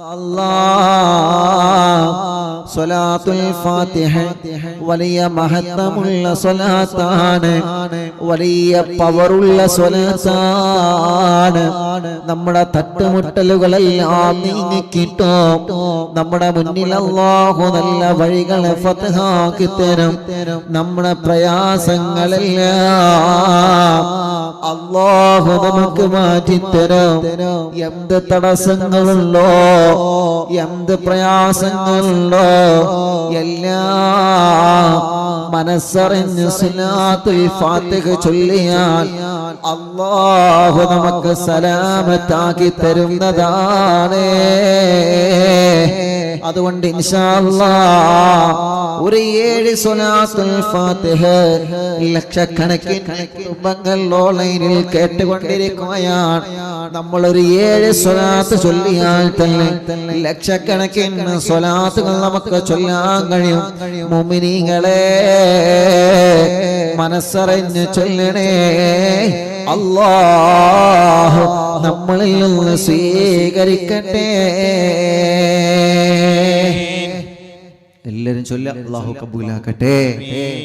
അല്ലാ സ്വലാത്തുൽ ഫാത്തിഹ വലിയ മഹത്വമുള്ള സ്വലാത്താണ്. വലിയ പവറുള്ള സ്വലാത്താണ്. നമ്മുടെ തട്ടുമുട്ടലുകളെല്ലാം നീങ്ങിക്കിട്ടോ. നമ്മുടെ മുന്നിൽ അള്ളാഹു നല്ല വഴികളെ ഫതഹാക്കി തരും. നമ്മുടെ പ്രയാസങ്ങളെല്ലാം അള്ളാഹു നമുക്ക് മാറ്റിത്തരും. എന്ത് തടസ്സങ്ങളുണ്ടോ? എന്ത് പ്രയാസങ്ങളുണ്ടോ? എല്ലാം മനസ്സറിഞ്ഞ് സുനാത്തുൽ ഫാത്തിഹ ചൊല്ലിയാൽ അള്ളാഹു നമുക്ക് സലാമത്താക്കി തരുന്നതാണ്. അതുകൊണ്ട് ഒരു ഏഴ് ലക്ഷക്കണക്കിന് കുടുംബങ്ങൾ ഓൺലൈനിൽ കേട്ടുകൊണ്ടിരിക്കുകയാണ്. നമ്മൾ ഒരു ഏഴ് സ്വലാത്ത് ചൊല്ലിയാൽ തന്നെ ലക്ഷക്കണക്കിന് സ്വലാത്തുകൾ നമുക്ക് ചൊല്ലാൻ കഴിയും. മുമിനീകളെ മനസ്സറിഞ്ഞ് ചൊല്ലണേ. അല്ലാഹു നമ്മളിൽ നിന്ന് സ്വീകരിക്കട്ടെ. ചൊല്ല അള്ളാഹു കബൂലാക്കട്ടെ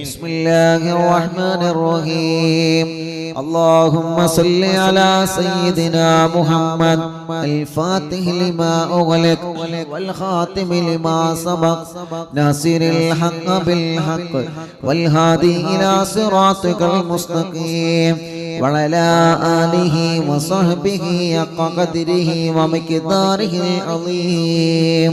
ബിസ്മില്ലാഹിർ റഹ്മാനിർ റഹീം اللهم صل على سيدنا محمد الفاتح لما أغلق والخاتم لما سبق ناصر الحق بالحق والهادي إلى صراطك المستقيم وعلى آله وصحبه حق قدره ومقداره العظيم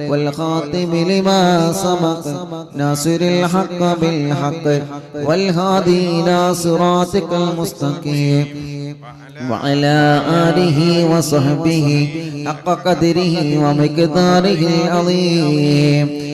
والخاتم لما سبق. ناصر الحق بالحق والهادي إلى صراطك المستقيم. وعلى آله وصحبه حق قدره ومقداره العظيم.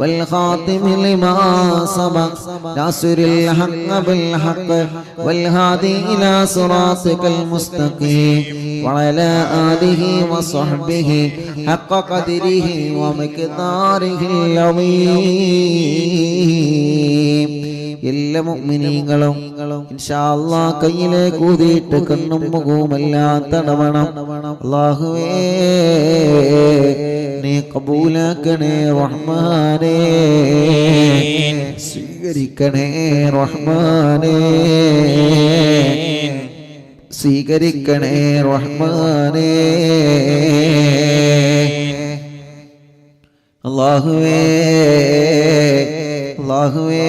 والخاتم لما سبق ناصر الحق بالحق والهادي إلى صراطك المستقيم وعلى آله وصحبه حق قدره ومقداره العظيم എല്ലാ മുഅ്മിനീങ്ങളും ഇൻഷാ അല്ലാഹ് കയ്യിലേക്ക് ഊതിയിട്ട് കണ്ണും മുഖവുമെല്ലാം തടവണം അല്ലാഹുവേ നീ കബൂലാക്കണേ റഹ്മാനേ. സ്വീകരിക്കണേ റഹ്മാനേ. സ്വീകരിക്കണേ റഹ്മാനേ. അള്ളാഹുവേ അള്ളാഹുവേ.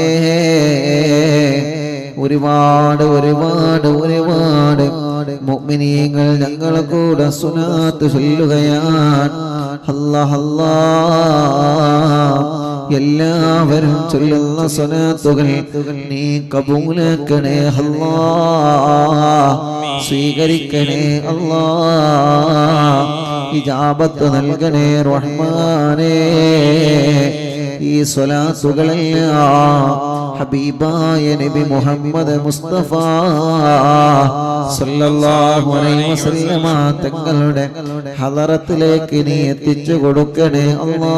ഒരുപാട് ഒരുപാട് ഒരുപാട് മുഗ്മിനീങ്ങൾ ഞങ്ങളെ കൂടെ സുനാത്ത് ചൊല്ലുകയാണ്. അല്ലാഹ് അല്ലാ എല്ലാവരും ചൊല്ലുന്ന സ്വനാത്തുകൾ നീ കബൂലാക്കണേ അല്ലാ സ്വീകരിക്കണേ അല്ലാ ഇജാബത്ത് നൽകണേ റഹ്മാനേ. ഈ സ്വലാത്തുകളെല്ലാം ഹബീബായ നബി മുഹമ്മദ് മുസ്തഫ സല്ലല്ലാഹു അലൈഹി വസല്ലമ തങ്ങളുടെ ഹദറത്തിലേക്ക് നീ എത്തിച്ചു കൊടുക്കണേ അല്ലാ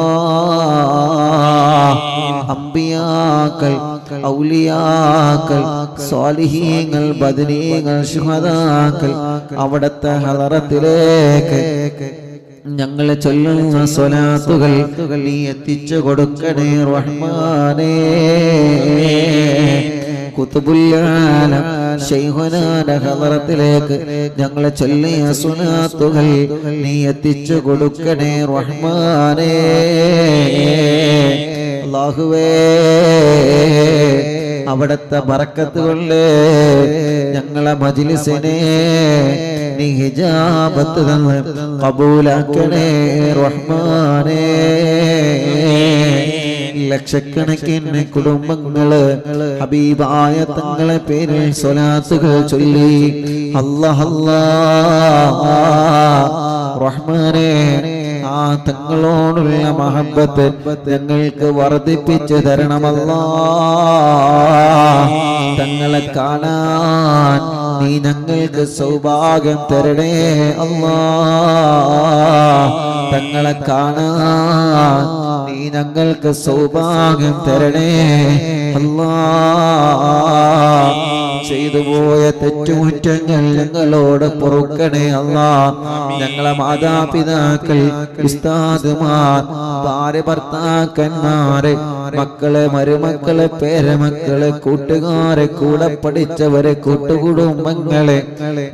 അമ്പിയാക്കൾ ഔലിയാക്കൾ സ്വാലിഹീങ്ങൾ ബദനീങ്ങൾ ശുഹദാക്കൾ അവിടത്തെ ഹദറത്തിലേക്ക് ഞങ്ങളെ ചൊല്ലുന്ന സ്വലാത്തുകൾ നീ എത്തിച്ചു കൊടുക്കണേ റഹ്മാനേ. കുത്തുബുല്ലാലം ഞങ്ങളെ ചൊല്ലിയ സുനാത്തുകൾ നീ എത്തിച്ചു കൊടുക്കണേ റഹ്മാനേ. അല്ലാഹുവേ അവിടത്തെ ബറക്കത്ത് ഞങ്ങളെ മജിലിസിനെ നീ ഹിജാബത്ത് തന്ന് കബൂലാക്കണേ റഹ്മാനേ. ലക്ഷക്കണക്കിന് കുടുംബങ്ങൾ ഹബീബായ തങ്ങളെ പേരിൽ സ്വലാത്തുകൾ ചൊല്ലി അല്ലാ റഹ്മാനേ. ആ തങ്ങളോടുള്ള മഹബത്ത് ഞങ്ങൾക്ക് വർദ്ധിപ്പിച്ചു തരണമല്ല. തങ്ങളെ കാണാൻ നീ ഞങ്ങൾക്ക് സൗഭാഗ്യം തരണേ അല്ലാ. തങ്ങളെ കാണാൻ നീ ഞങ്ങൾക്ക് സൗഭാഗ്യം തരണേ അല്ലാ. ചെയ്തു പോയ തെറ്റുകുറ്റങ്ങൾ ഞങ്ങളോട് പൊറുക്കണേ അല്ല. ഞങ്ങളെ മാതാപിതാക്കൾ ഉസ്താദുമാർ ഭാര്യ ഭർത്താക്കന്മാരെ മക്കളെ മരുമക്കളെ പേരമക്കളെ കൂട്ടുകാരെ കൂടെ പഠിച്ചവരെ കൂട്ടുകുടുംബങ്ങളെ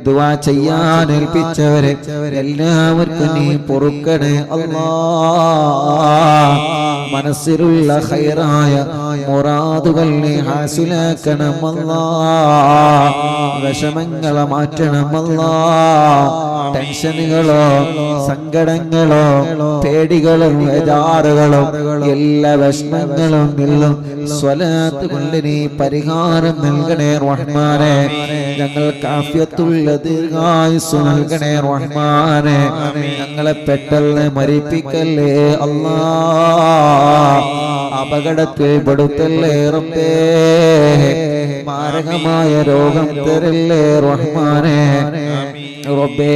ദുവാ ചെയ്യാൻ ഏൽപ്പിച്ചവരെ എല്ലാവർക്കും നീ പൊറുക്കണേ അല്ലാ. മനസ്സിലുള്ള ഹൈറായ മുറാദുകൾ നീ ഹാസിലാക്കണമല്ലാ. വിഷമങ്ങളെ മാറ്റണമല്ലാ. ടെൻഷനുകളോ സങ്കടങ്ങളോ പേടികളും വേദാറുകളും എല്ലാ വിഷമങ്ങളും നിന്നും സ്വലാത്ത് കൊണ്ട് നീ പരിഹാരം നൽകണേ റഹ്മാനെ. ഞങ്ങൾ കാഫ്യത്തുള്ള ദീർഘായുസ് നൽകണേ റഹ്മാനെ. ഞങ്ങളെ പെട്ടെന്ന് മരിപ്പിക്കല്ലേ അല്ലാ. അപകടത്തിൽ പെടുത്തല്ലേ റബ്ബേ മാരകമായ രോഗം തരല്ലേ റഹ്മാനെ. റബ്ബേ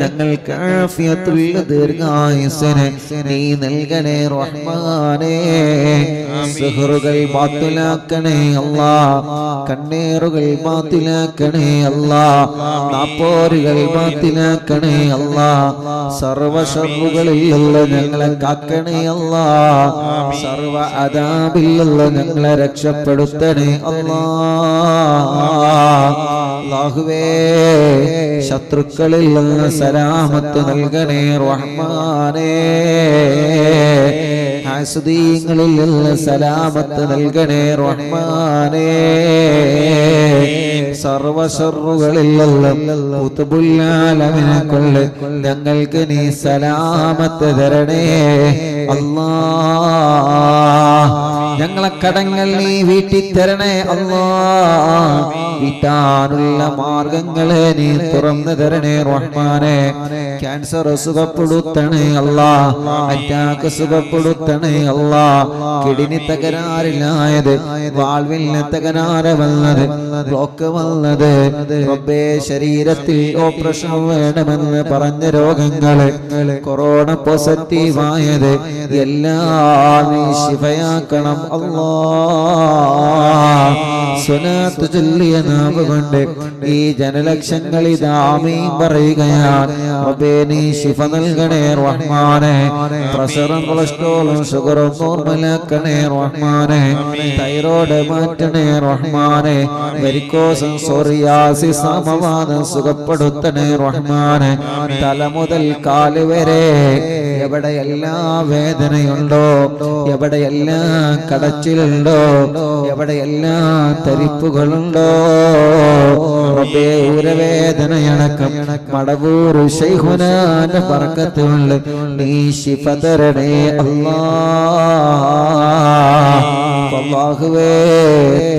ഞങ്ങൾക്ക് ആഫിയത്തുള്ള ദീർഘായുസിന് നീ നൽകണേ റഹ്മാനേ. സിഹറുകൾ മാത്തിലാക്കണേ അല്ല. കണ്ണേറുകൾ മാത്തിലാക്കണേ അല്ല. നാപ്പോരുകൾ ബാത്തിലാക്കണേ അല്ലാ. സർവശറുകളിലുള്ള ഞങ്ങളെ കാക്കണേ അല്ല. സർവ അതാബിലുള്ള ഞങ്ങളെ രക്ഷപ്പെടുത്തണേ അല്ലാ. അല്ലാഹുവേ ശത്രുക്കളിൽ നിന്ന് സലാമത്ത് നൽകണേ റഹ്മാനേ. ഹാസുദീങ്ങളിൽ നിന്ന് സലാമത്ത് നൽകണേ റഹ്മാനേ. കൊള്ളു ഞങ്ങൾക്ക് നീ സലാമത്ത് തരണേ. അല്ലാ ഞങ്ങളെ കടങ്ങൾ നീ വീട്ടി തരണേ അല്ലാ. വീട്ടാനുള്ള മാർഗങ്ങളെ നീ തുറന്നു തരണേ റഹ്മാനെ. ക്യാൻസർ സുഖപ്പെടുത്തണേ അല്ലാ. അറ്റാക്ക് സുഖപ്പെടുത്തണേ അല്ലാ. കിഡ്നി തകരാറിലായത്. വാൾവിന് തകരാറ് വന്നത്. ബ്ലോക്ക് വന്നത്. റബ്ബേ ശരീരത്തിൽ ഓപ്പറേഷൻ വേണമെന്ന് പറഞ്ഞ രോഗങ്ങൾ. കൊറോണ പോസിറ്റീവായത്. എല്ലാം നീ ശിഫയാക്കണം. സ്വനാത്ത് ചൊല്ലിയ നാവ് കൊണ്ട് ഈ ജനലക്ഷങ്ങൾ ഇതാമീൻ പറയുകയാണ്. റബ്ബേ നീ ശിഫ നൽകണേ റഹ്മാനെ. പ്രഷറും കൊളസ്ട്രോളും ഷുഗറും നോർമലാക്കണേ റഹ്മാനെ. തൈറോയ്ഡ് മാറ്റണേ റഹ്മാനെ. വെരിക്കോസും സോറിയാസിസ് സമവാദം സുഖപ്പെടുത്തണേ റഹ്മാനെ. തല മുതൽ കാൽ വരെ എവിടെയെല്ലാം വേദനയുണ്ടോ എവിടെയെല്ലാം കടച്ചിലുണ്ടോ എവിടെയെല്ലാം തരിപ്പുകളുണ്ടോ. റബ്ബേ ഉരവേദനയണക്കം മടവൂർ ശൈഹുനാന്റെ പറക്കത്തുള്ള നീ ശിഫ തരണേ അള്ളാഹുവേ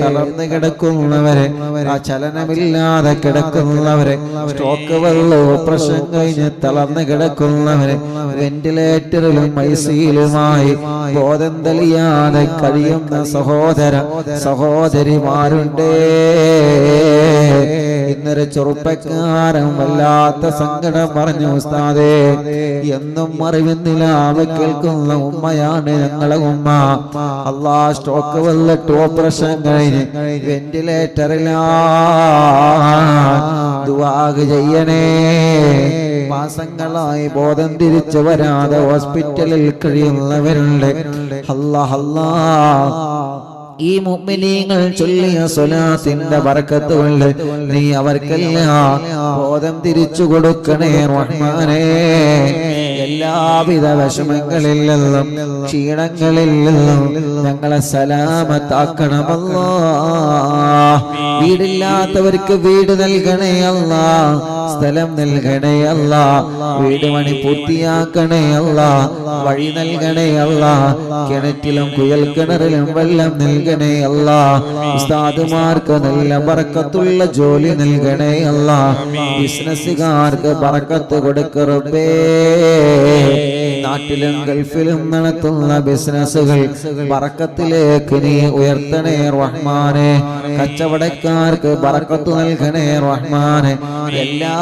തളർന്നു കിടക്കുന്നവരെ ആ ചലനമില്ലാതെ കിടക്കുന്നവരെ സ്ട്രോക്ക് വെള്ള ഓപ്പറേഷൻ കഴിഞ്ഞ് തളർന്നു കിടക്കുന്നവരെ വെന്റിലേറ്ററിലും ഐസിയിലുമായി ബോധം തെളിയാതെ കഴിയുന്ന സഹോദര സഹോദരിമാരുണ്ടേ. ഇന്നൊരു ചെറുപ്പക്കാരൻ വല്ലാത്ത സങ്കടം പറഞ്ഞു ഉസ്താദേ എന്നും അറിവിന്നിലാവ് കേൾക്കുന്ന ഉമ്മയാണ് ഞങ്ങളെ ഉമ്മ. അള്ളാ സ്ട്രോക്ക് വന്നിട്ട് ഓപ്പറേഷൻ കഴിഞ്ഞ് വെന്റിലേറ്ററിലാ ചെയ്യണേ. മാസങ്ങളായി ബോധം തിരിച്ചു വരാതെ ഹോസ്പിറ്റലിൽ കഴിയുന്നവരുണ്ട്. അല്ലാ അല്ലാ ഈ മുമ്മിനീങ്ങൾ ചൊല്ലിയ സ്വലാത്തിന്റെ വറക്കത്ത് കൊണ്ട് നീ അവർക്കെല്ലാം ബോധം തിരിച്ചു കൊടുക്കണേ റഹ്മാനേ. എല്ലാവിധ വിഷമങ്ങളിൽ നിന്നും ക്ഷീണങ്ങളിൽ നിന്നും ഞങ്ങളെ സലാമത്താക്കണമല്ലോ. വീടില്ലാത്തവർക്ക് വീട് നൽകണേ അല്ല. സ്ഥലം നൽകണേ അല്ല വീട് പണി പൂർത്തിയാക്കണേ അല്ല വഴി നൽകണേ അല്ല കിണറ്റിലും കുയൽ കിണറിലും വെള്ളം നൽകണേ അല്ല ഉസ്താദുമാർക്ക് നല്ല പറക്കത്തുള്ള ജോലി നൽകണേ അല്ല ബിസിനസ്സുകാർക്ക് പറക്കത്ത് കൊടുക്കറുബേ നാട്ടിലും ഗൾഫിലും നടത്തുന്ന ബിസിനസ്സുകൾ പറക്കത്തിലേക്ക് നീ ഉയർത്തണേ റഹ്മാനെ. കച്ചവടക്കാർക്ക് പറക്കത്ത് നൽകണേ റഹ്മാനെ. എല്ലാ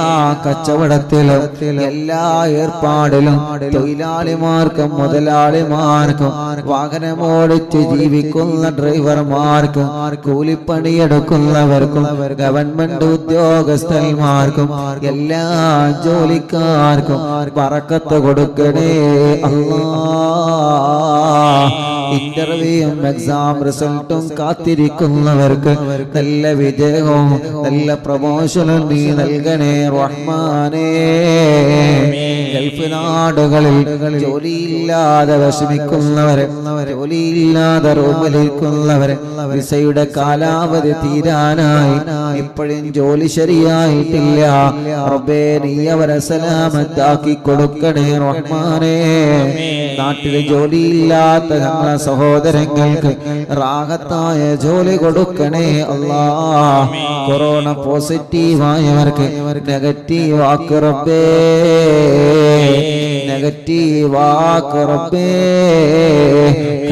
കച്ചവടത്തിലും എല്ലാ ഏർപ്പാടിലും തൊഴിലാളിമാർക്കും മുതലാളിമാർക്കും വാഹനമോടിച്ച് ജീവിക്കുന്ന ഡ്രൈവർമാർക്കും കൂലിപ്പണിയെടുക്കുന്നവർക്കും ഗവൺമെന്റ് ഉദ്യോഗസ്ഥന്മാർക്കും എല്ലാ ജോലിക്കാർക്കും പറക്കത്ത് കൊടുക്കണേ അല്ലാ ഇന്റർവ്യൂയും എക്സാം റിസൾട്ടും കാത്തിരിക്കുന്നവർക്ക് നല്ല വിജയവും നല്ല പ്രൊമോഷനും നീ നൽകണേ റഹ്മാനേ. ഗൾഫ് നാടുകളിൽ ജോലിയില്ലാതെ വിഷമിക്കുന്നവരെ ജോലിയില്ലാതെ റൂമിലിരിക്കുന്നവരെ വിസയുടെ കാലാവധി തീരാനായി. ഇപ്പോഴും ജോലി ശരിയായിട്ടില്ല. റബ്ബേ നീ അവരെ സലാമത്താക്കി കൊടുക്കണേ റഹ്മാനേ. നാട്ടിൽ ജോലിയില്ലാത്ത ഞങ്ങളെ സഹോദരങ്ങൾക്ക് റാഹത്തായ ജോലി കൊടുക്കണേ അല്ലാ. കൊറോണ പോസിറ്റീവായവർക്ക് നെഗറ്റീവ് ആക്ക് റബ്ബേ. നെഗറ്റീവ് ആക്ക് റബ്ബേ.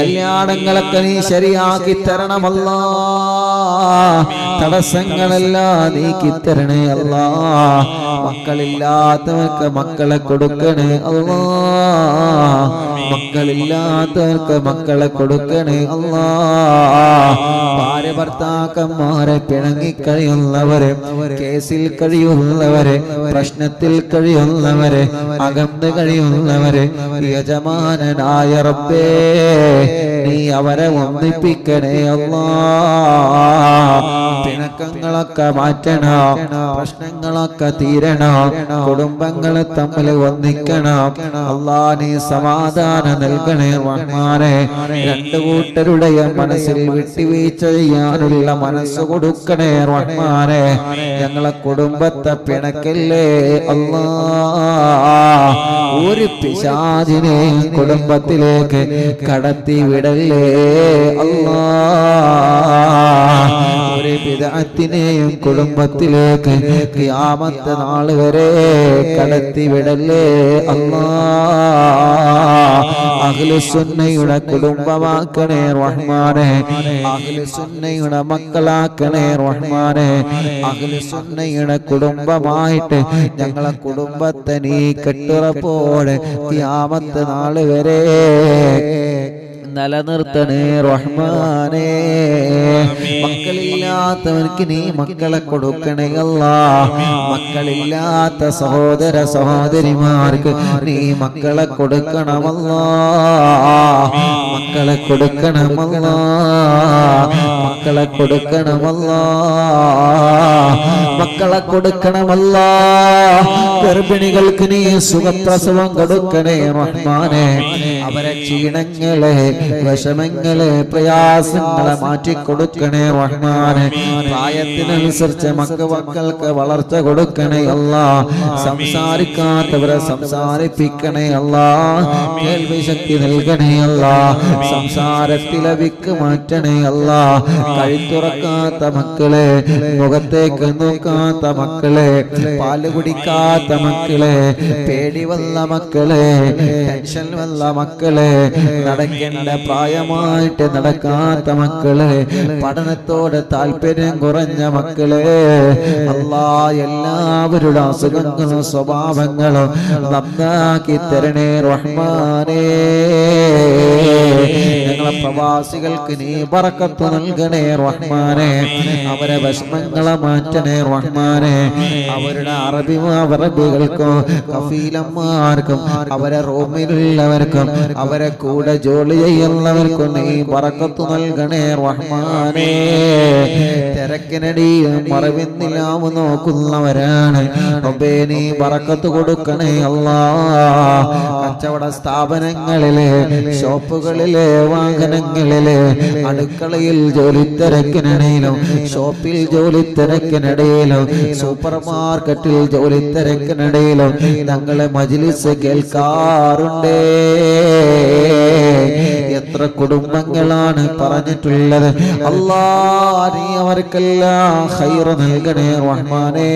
കല്യാണങ്ങളൊക്കെ നീ ശരിയാക്കി തരണമല്ലാ. തടസ്സങ്ങളെല്ലാം നീക്കി തരണേ അല്ലാ. മക്കളില്ലാത്തവർക്ക് മക്കളെ കൊടുക്കണേ അല്ലാ. മക്കളില്ലാത്തവർക്ക് മക്കളെ കൊടുക്കണേ അല്ലാ. ഭാര്യ ഭർത്താക്കന്മാരെ പിണങ്ങി കഴിയുന്നവരെ കേസിൽ കഴിയുന്നവരെ പ്രശ്നത്തിൽ കഴിയുന്നവരെ അകന്ന് കഴിയുന്നവരെ യജമാനനായ റബ്ബേ. നീ അവരെ ഒന്നിപ്പിക്കണേ അല്ലാ. പിണക്കങ്ങളൊക്കെ മാറ്റണം പ്രശ്നങ്ങളൊക്കെ തീരണം കുടുംബങ്ങൾ തമ്മിൽ ഒന്നിക്കണം. അല്ലാ നീ സമാധാനം നൽകണേ വന്മാരെ രണ്ടു കൂട്ടരുടെയും മനസ്സിൽ വിട്ടുവീഴ്ച ചെയ്യാനുള്ള മനസ്സ് കൊടുക്കണേ വന്മാരെ ഞങ്ങളെ കുടുംബത്തെ പിണക്കല്ലേ? അല്ലാ. ഒരു പിശാചിനെ കുടുംബത്തിലേക്ക് കടത്തി വിടല്ലേ ഒരു വിദഗ്ധത്തിനെയും കുടുംബത്തിലേക്ക് ക്യാമത്തെ നാൾ വരെ കടത്തിവിടല്ലേ അല്ലാ. അഖിലുസുന്നയുടെ കുടുംബമാക്കണേ റഹ്മാനെ. അഖിലുസുന്നയുടെ മക്കളാക്കണേ റഹ്മാനെ. അഖിലുസുന്നയുടെ കുടുംബമായിട്ട് ഞങ്ങളെ കുടുംബത്തെ നീ കെട്ടുറപ്പോടെ ക്യാമത്തെ നാൾ വരെ നിലനിർത്തണേ റഹ്മാനേ. മക്കളില്ലാത്തവർക്ക് നീ മക്കളെ കൊടുക്കണേ അല്ല. മക്കളില്ലാത്ത സഹോദര സഹോദരിമാർക്ക് നീ മക്കളെ കൊടുക്കണമല്ലാ. മക്കളെ കൊടുക്കണമല്ല. മക്കളെ കൊടുക്കണമല്ല. മക്കളെ കൊടുക്കണമല്ല. ഗർഭിണികൾക്ക് നീ സുഖപ്രസവം കൊടുക്കണേ റഹ്മാനെ. അവരെ ക്ഷീണങ്ങളെ വിഷമങ്ങളെ പ്രയാസങ്ങളെ മാറ്റിക്കൊടുക്കണേ റഹ്മാനെ. പ്രായത്തിനനുസരിച്ച് മക്ക മക്കൾക്ക് വളർച്ച കൊടുക്കണേ അല്ല. സംസാരിക്കാത്തവരെ സംസാരിപ്പിക്കണേ അല്ല. കേൾവി ശക്തി നൽകണേ അല്ല. സംസാരത്തിലെ വിക്ക് മാറ്റണേ അല്ല. കഴുത്തുറക്കാത്ത മക്കളെ മുഖത്തേക്ക് നോക്കാത്ത മക്കളെ പാൽ കുടിക്കാത്ത മക്കളെ പേടി വന്ന മക്കളെ ടെൻഷൻ വന്ന മക്കളെ നടക്കേണ്ട പ്രായമായിട്ട് നടക്കാത്ത മക്കളെ പഠനത്തോട് താല്പര്യം കുറഞ്ഞ മക്കളെ അല്ല എല്ലാവരുടെ അസുഖങ്ങളും സ്വഭാവങ്ങളും നന്നാക്കി തരണേ റഹ്മാനേ. ഏ ഞങ്ങളെ പ്രവാസികൾക്ക് നീ പറക്കത്ത് നൽകണേ റഹ്മാനെ. അവരെ വിഷമങ്ങളെ മാറ്റണേ റഹ്മാനെ. അവരുടെ അറബി അറബികൾക്കും കഫീലന്മാർക്കും അവരെ റൂമിലുള്ളവർക്കും അവരെ കൂടെ ജോലി ചെയ്യുന്നവർക്കും നീ പറക്കത്ത് നൽകണേ റഹ്മാനെ. തിരക്കിനടിയിൽ മറവിന്നിലാവ് നോക്കുന്നവരാണ്. നീ പറക്കത്ത് കൊടുക്കണേ അല്ലാ കച്ചവട സ്ഥാപനങ്ങളിലെ ഷോപ്പുകളിലെ വാഹനങ്ങളിലെ അടുക്കളയിൽ ജോലി തിരക്കിനിടയിലും ഷോപ്പിൽ ജോലി തിരക്കിനിടയിലും സൂപ്പർ മാർക്കറ്റിൽ ജോലി തിരക്കിനിടയിലും ഞങ്ങളെ മജിലിസ് കേൾക്കാറുണ്ടേ. കുടുംബങ്ങളാണ് പറഞ്ഞിട്ടുള്ളത്. അല്ലാ നീ അവർക്കെല്ലാം ഹൈറ് നൽകണേ റഹ്മാനേ.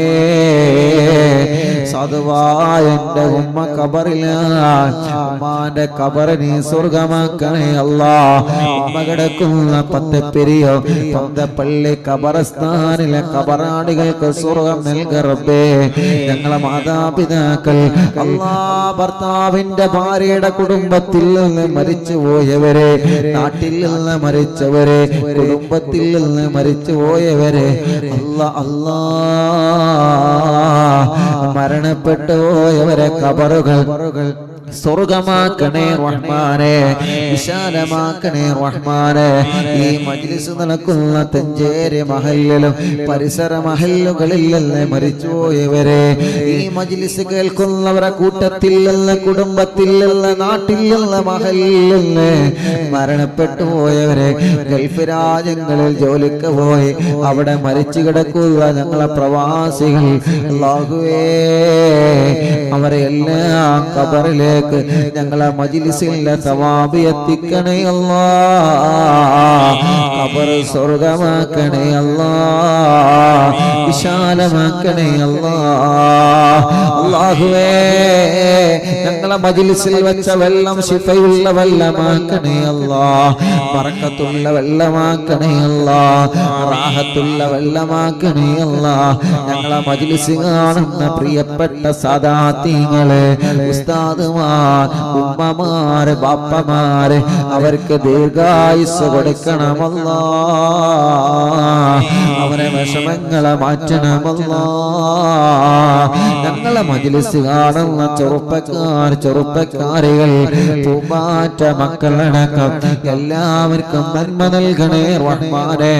സാധുവായ എന്റെ ഉമ്മ കബറിലാണ് ഉമ്മാന്റെ കബറ് നീ സ്വർഗമാക്കണേ അല്ലാ ഉമ്മ കിടക്കുന്ന പത്തപ്പെരിയോ പന്തപ്പള്ളി കബറസ്ഥാനിലെ കബറാണികൾക്ക് സ്വർഗം നൽകറബേ ഞങ്ങളെ മാതാപിതാക്കൾ അല്ലാ ഭർത്താവിന്റെ ഭാര്യയുടെ കുടുംബത്തിൽ നിന്ന് മരിച്ചു പോയവരെ നാട്ടിൽ നിന്ന് മരിച്ചവരെ കുടുംബത്തിൽ നിന്ന് മരിച്ചു പോയവരെ അല്ല അല്ലാ. മരണപ്പെട്ടു പോയവരെ കബറുകൾ. സ്വർഗമാക്കണേ റഹ്മാനെ വിശാലമാക്കണേ റഹ്മാനെ. ഈ മജ്ലിസ് നടക്കുന്ന തെഞ്ചേരി മഹല്ലിലും പരിസര മഹലുകളിൽ നിന്ന് മരിച്ചുപോയവരെ? ഈ മജ്ലിസ് കേൾക്കുന്നവരെ നിന്ന് നാട്ടിൽ നിന്ന് മഹലിൽ മരണപ്പെട്ടു പോയവരെ? ഗൾഫ് രാജ്യങ്ങളിൽ ജോലിക്ക് പോയി അവിടെ മരിച്ചു കിടക്കുക ഞങ്ങളെ പ്രവാസികൾ. അവരെ എല്ലാ കബറിലേക്ക് ഞങ്ങളെ മജിലിസിലെ സവാബി എത്തിക്കണേ അല്ലാ കബർ സ്വർഗമാക്കണേ അല്ലാ വിശാലമാക്കണേ അല്ലാ. ഞങ്ങളെ മജിലിസിൽ വെച്ച വെള്ളം ശിഫയുള്ള വെള്ളമാക്കണേ അല്ലാ. പറക്കത്തുള്ള വെള്ളമാക്കണേ അല്ലാ. റാഹത്തുള്ള വെള്ളമാക്കണേ അല്ലാ. ഞങ്ങളെ മജിലിസ് കാണുന്ന പ്രിയപ്പെട്ട സദാത്യങ്ങൾ ഉസ്താദുമാർ ഉമ്മമാര് ബാപ്പമാര് അവർക്ക് ദീർഘായുസ് കൊടുക്കണമല്ലാ അവരെ വിഷമങ്ങളെ മാറ്റണമല്ല? ഞങ്ങളെ മജിലിസ് കാണുന്ന ചെറുപ്പക്കാർ ചെറുപ്പക്കാരികൾ പൂമാറ്റ മക്കളടക്കം എല്ലാവർക്കും നന്മ നൽകണേ റഹ്മാനെ.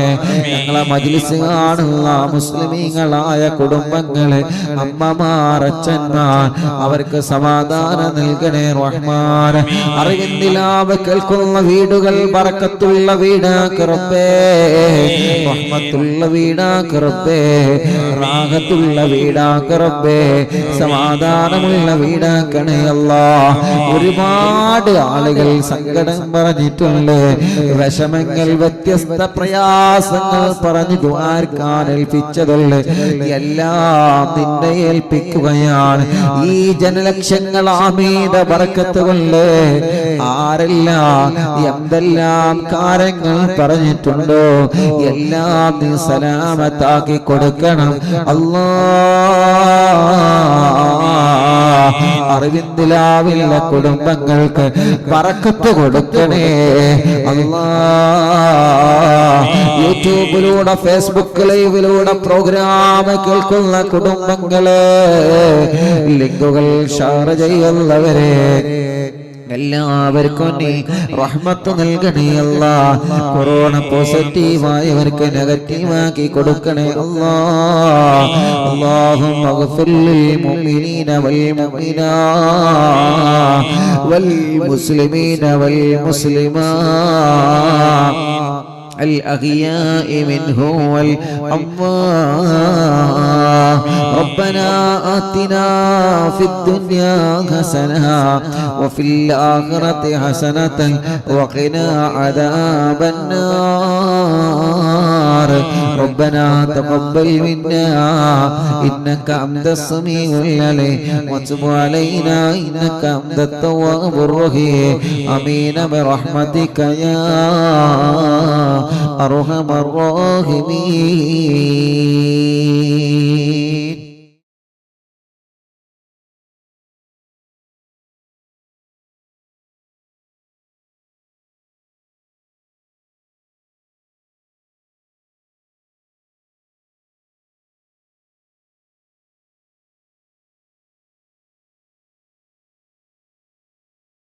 ഞങ്ങളെ മജിലിസ് കാണുന്ന മുസ്ലിമീങ്ങളായ കുടുംബങ്ങളെ അമ്മമാർ അച്ഛന്മാർ അവർക്ക് സമാധാനം നൽകണേ റഹ്മാൻ അറിയുന്നില്ല കേൾക്കുന്ന വീടുകൾ ബറക്കത്തുള്ള വീടാക്കറപ്പേ റഹ്മത്തുള്ള വീടാക്കറപ്പേ റാഹത്തുള്ള വീടാക്കറപ്പേ സമാധാനമുള്ള വീടാക്കണേ അല്ല. ഒരുപാട് ആളുകൾ സങ്കടം പറഞ്ഞിട്ടുണ്ട്. വിഷമങ്ങൾ വ്യത്യസ്ത പ്രയാസങ്ങൾ പറഞ്ഞു ദ്വാരക്കാൻ ഏൽപ്പിച്ചതുള്ള? എല്ലാം നിന്നെ ഏൽപ്പിക്കുകയാണ്. ഈ ജനലക്ഷങ്ങൾ ആമീത പറക്കത്തുകൊണ്ട് ആരെല്ലാം എന്തെല്ലാം കാര്യങ്ങൾ പറഞ്ഞിട്ടുണ്ടോ? എല്ലാം നീ സലാമത്താക്കി കൊടുക്കണം. അല്ലാ. അറിവിന്ദിലാവില്ല കുടുംബങ്ങൾക്ക് പറക്കത്ത് കൊടുക്കണേ. അല്ലാ. യൂട്യൂബിലൂടെ ഫേസ്ബുക്ക് ലൈവിലൂടെ പ്രോഗ്രാം കേൾക്കുന്ന കുടുംബങ്ങളെ ലിങ്കുകൾ ഷെയർ ചെയ്യുന്നവരെ എല്ലാവർക്കും റഹ്മത്ത് നൽകണേ അല്ല. കൊറോണ പോസിറ്റീവായവർക്ക് നെഗറ്റീവാക്കി കൊടുക്കണേ അല്ലാ. അല്ലാഹും മുഅ്മിനീന വൽ വൽ മുസ്ലിമീന വൽ മുസ്ലിമാ. الأغياء منهم والأموات ربنا آتنا في الدنيا حسنة وفي الآخرة حسنة وقنا عذاب النار. ربنا تقبل منا إنك أنت السميع العليم وتب علينا إنك أنت التواب الرحيم آمين برحمتك يا أرحم الراحمين